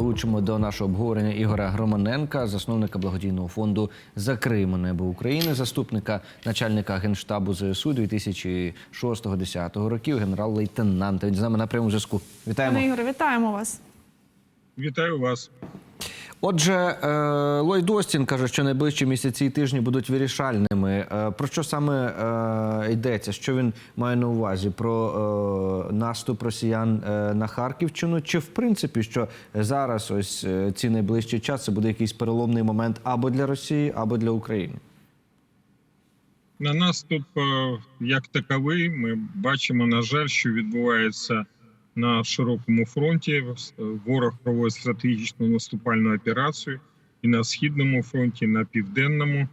долучимо до нашого обговорення Ігоря Громаненка, засновника благодійного фонду Закриємо небо України, заступника начальника генштабу ЗСУ 2006-2010 років, генерал-лейтенанта. Він з нами на прямому зв'язку. Вітаємо. Пане Ігоре, вітаємо вас. Вітаю вас. Отже, е, Ллойд Остін каже, що найближчі місяці і тижні будуть вирішальними. Е, Про що саме е, йдеться? Що він має на увазі? Про наступ росіян на Харківщину? Чи в принципі, що зараз ось ці найближчі часи буде якийсь переломний момент або для Росії, або для України? На наступ як таковий ми бачимо, на жаль, що відбувається на широкому фронті. Ворог проводить стратегічну наступальну операцію і на східному фронті, і на південному,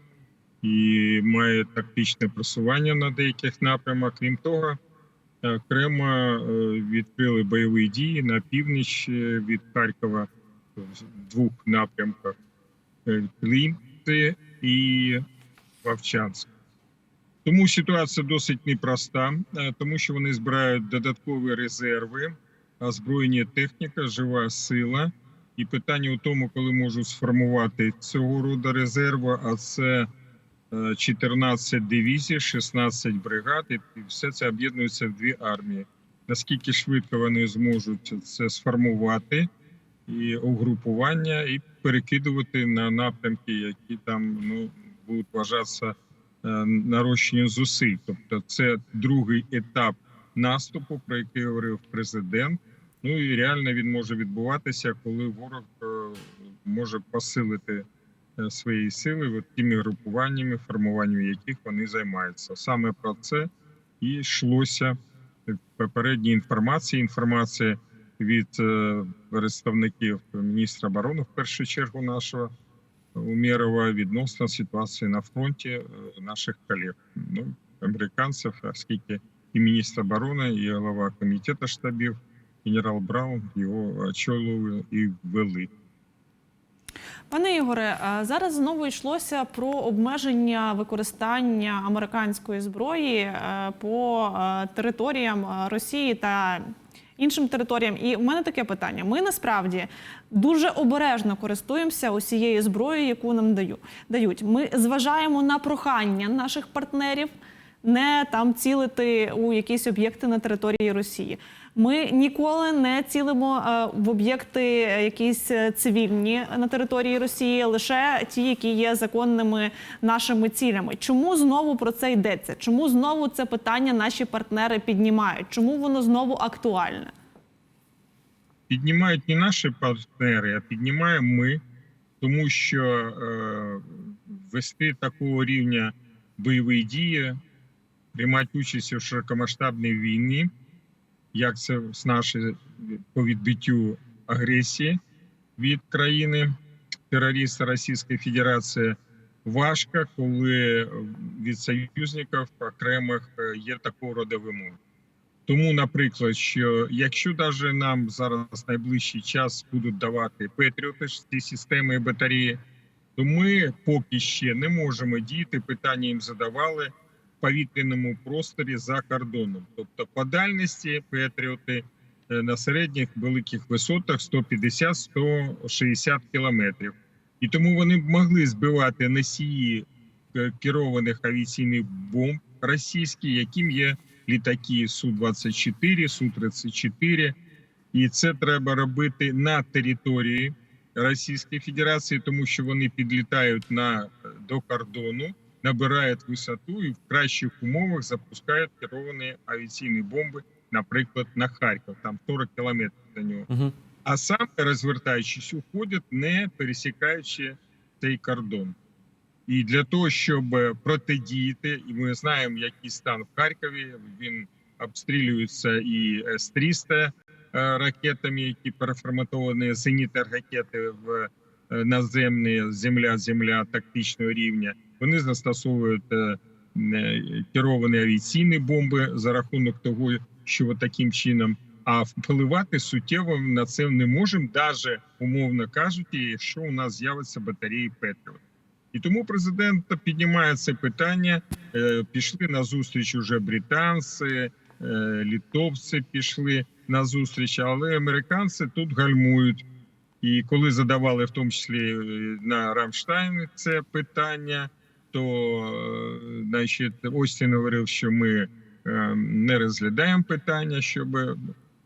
і має тактичне просування на деяких напрямах. Крім того, е, окремо е, відкрили бойові дії на північ е, від Харкова в двох напрямках: е, Клімти і Вовчанськ. Тому ситуація досить непроста, е, тому що вони збирають додаткові резерви, озброєння техніка, жива сила. І питання у тому, коли можуть сформувати цього роду резерви, а це е, 14 дивізій, 16 бригад, і все це об'єднується в дві армії. Наскільки швидко вони зможуть це сформувати і угрупування, і перекидувати на напрямки, які там ну будуть вважатися е, нарощенням зусиль. Тобто, це другий етап наступу, про який говорив президент. Ну і реально він може відбуватися, коли ворог е, може посилити е, свої сили тими групуваннями, формуванням яких вони займаються. Саме про це і йшлося в попередній інформації. Інформація від представників міністра оборони, в першу чергу, нашого Умєрова відносно ситуації на фронті е, наших колег, ну американців, оскільки і міністр оборони, і голова комітету штабів, генерал Браун його очолювали і ввели. Пане Ігоре, зараз знову йшлося про обмеження використання американської зброї е, по е, територіям е, Росії та іншим територіям. І в мене таке питання: ми насправді дуже обережно користуємося усією зброєю, яку нам дають. Ми зважаємо на прохання наших партнерів. Не там цілити у якісь об'єкти на території Росії. Ми ніколи не цілимо е, в об'єкти якісь е, цивільні на території Росії, лише ті, які є законними нашими цілями. Чому знову про це йдеться? Чому знову це питання наші партнери піднімають? Чому воно знову актуальне? Піднімають не наші партнери, а піднімаємо ми, тому що е, вести такого рівня бойові дії, приймати участь у широкомасштабній війні, як це з нашої по відбиттю агресії від країни терориста Російської Федерації, важко, коли від союзників окремих е, є такого роду вимоги. Тому, наприклад, що якщо навіть нам зараз найближчий час будуть давати Петріоти, ці системи і батареї, то ми поки ще не можемо діяти. Питання їм задавали повітряному просторі за кордоном. Тобто, по дальності Петріоти е, на середніх великих висотах 150-160 кілометрів. І тому вони могли збивати носії е, керованих авіаційних бомб російські, яким є літаки Су-24, Су-34. І це треба робити на території Російської Федерації, тому що вони підлітають на до кордону, набирають висоту і в кращих умовах запускають керовані авіаційні бомби, наприклад, на Харків, там 40 кілометрів до нього. Угу. А саме розвертаючись, уходять, не пересікаючи цей кордон. І для того, щоб протидіяти, і ми знаємо, який стан в Харкові. Він обстрілюється і С-300 е, ракетами, які переформатовані зенітні ракети в наземні земля-земля тактичного рівня. Вони застосовують е, е, керовані авіаційні бомби за рахунок того, що таким чином. А впливати суттєво на це не можемо, навіть умовно кажучи, якщо у нас з'явиться батареї Петріот. І тому президент піднімає це питання. Е, Пішли на зустріч уже британці, е, літовці пішли на зустріч, але американці тут гальмують. І коли задавали в тому числі е, на Рамштайн це питання, то е, значить, Остін говорив, що ми е, не розглядаємо питання, щоб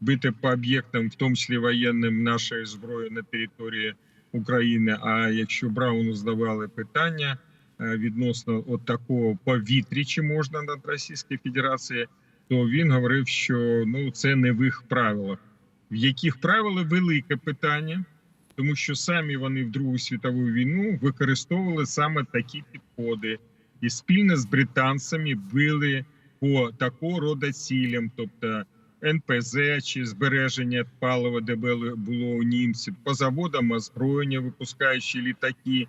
бити по об'єктам, в тому числі воєнним нашої зброї на території України. А якщо Брауну здавали питання відносно от такого повітря, чи можна над Російською Федерацією, то він говорив, що ну це не в їх правилах. В яких правилах велике питання, тому що самі вони в Другу світову війну використовували саме такі підходи, і спільно з британцями били по такого роду цілям, тобто НПЗ чи збереження палива, де було у німців, по заводам озброєння, випускаючи літаки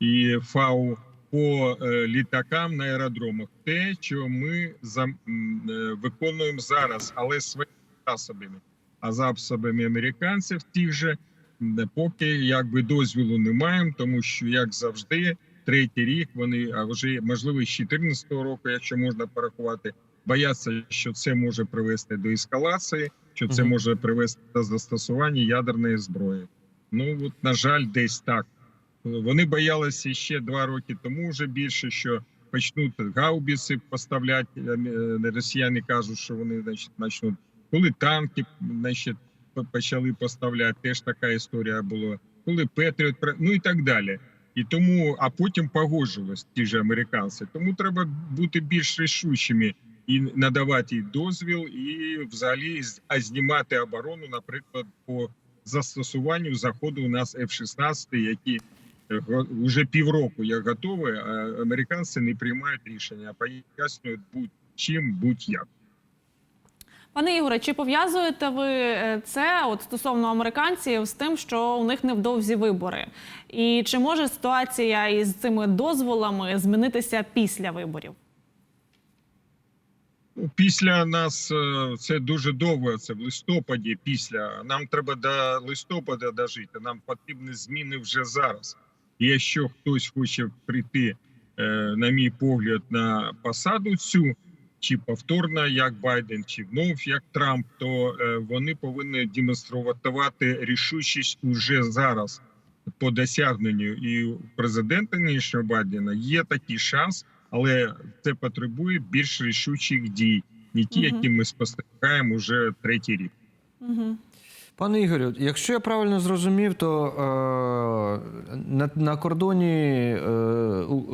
і ФАУ, по е, літакам на аеродромах. Те, що ми за, е, виконуємо зараз, але своїми засобами. А засобами американців тих же поки якби дозволу не маємо, тому що як завжди, третій рік вони а вже можливо з 14 року, якщо можна порахувати, бояться, що це може привести до ескалації, що це може привести до застосування ядерної зброї. Ну от на жаль, десь так. Вони боялися ще два роки тому вже більше, що почнуть гаубіці поставляти. Е, Росіяни кажуть, що вони значить, почнуть. Коли танки значить, почали поставляти, теж така історія була. Коли Петріот, ну і так далі. І тому, а потім погоджувалися ті ж американці. Тому треба бути більш рішучими і надавати дозвіл, і взагалі а знімати оборону, наприклад, по застосуванню заходу у нас F-16, які е, вже півроку як готові, а американці не приймають рішення, пояснюють будь-чим, будь-як. Пане Ігоре, чи пов'язуєте ви е, це от стосовно американців з тим, що у них невдовзі вибори? І чи може ситуація із цими дозволами змінитися після виборів? Після нас е, це дуже довго. Це в листопаді. Після нам треба до листопада дожити. Нам потрібні зміни вже зараз. Якщо хтось хоче прийти, е, на мій погляд, на посаду цю чи повторно, як Байден, чи знов як Трамп, то е, вони повинні демонструвати рішучість уже зараз по досягненню. І президента нинішнього Байдена є такий шанс але це потребує більш рішучих дій, не ті, які ми спостерігаємо вже третій рік. Угу. Пане Ігорю, якщо я правильно зрозумів, то е, на, на кордоні е,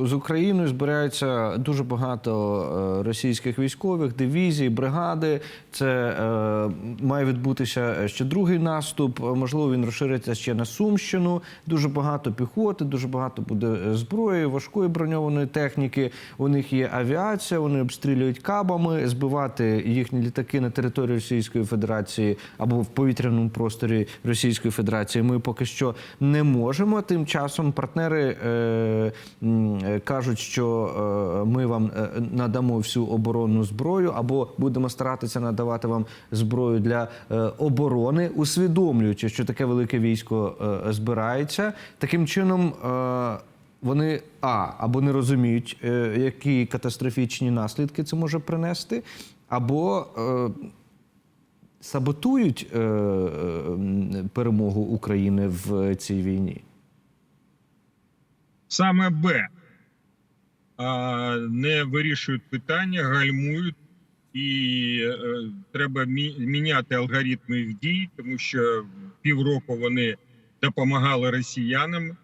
з Україною збираються дуже багато е, російських військових, дивізій, бригади. Це е, має відбутися ще другий наступ. Можливо, він розшириться ще на Сумщину. Дуже багато піхоти, дуже багато буде зброї, важкої броньованої техніки. У них є авіація, вони обстрілюють кабами, збивати їхні літаки на території Російської Федерації або в повітряному просторі Російської Федерації. Ми поки що не можемо. Тим часом партнери е, е, кажуть, що е, ми вам е, надамо всю оборонну зброю, або будемо старатися надавати вам зброю для оборони, усвідомлюючи, що таке велике військо збирається. Таким чином. Вони а або не розуміють, які катастрофічні наслідки це може принести, або саботують е, е, перемогу України в цій війні. Саме Б а, не вирішують питання, гальмують, і е, треба мі- міняти алгоритми їх дій, тому що півроку вони допомагали росіянам,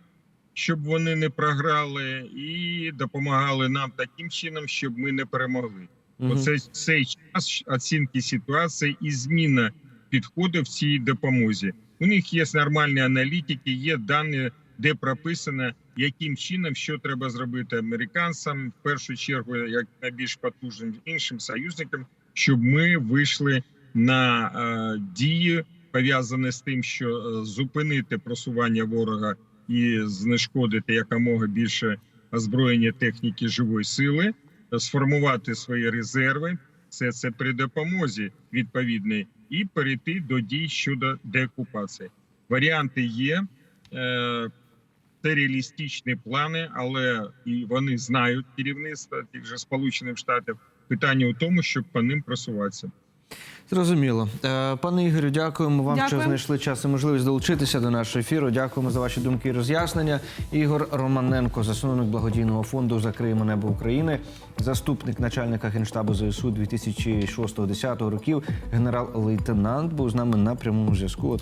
щоб вони не програли, і допомагали нам таким чином, щоб ми не перемогли. Мгм. Оце цей час оцінки ситуації і зміна підходу в цій допомозі. У них є нормальні аналітики, є дані, де прописано, яким чином що треба зробити американцям, в першу чергу, як найбільш потужним іншим союзникам, щоб ми вийшли на е, дії, пов'язані з тим, що е, зупинити просування ворога і знешкодити якомога більше озброєння техніки живої сили сформувати свої резерви, Це це при допомозі відповідної, і перейти до дій щодо деокупації. Варіанти є. Е, це реалістичні плани, але і вони знають керівництво тих же Сполучених Штатів. Питання у тому, щоб по ним просуватися. Зрозуміло. Е, Пане Ігорю, дякуємо вам, що знайшли час і можливість долучитися до нашого ефіру. Дякуємо за ваші думки і роз'яснення. Ігор Романенко, засновник благодійного фонду Закриємо небо України, заступник начальника генштабу ЗСУ 2006-2010 років, генерал-лейтенант, був з нами на прямому зв'язку.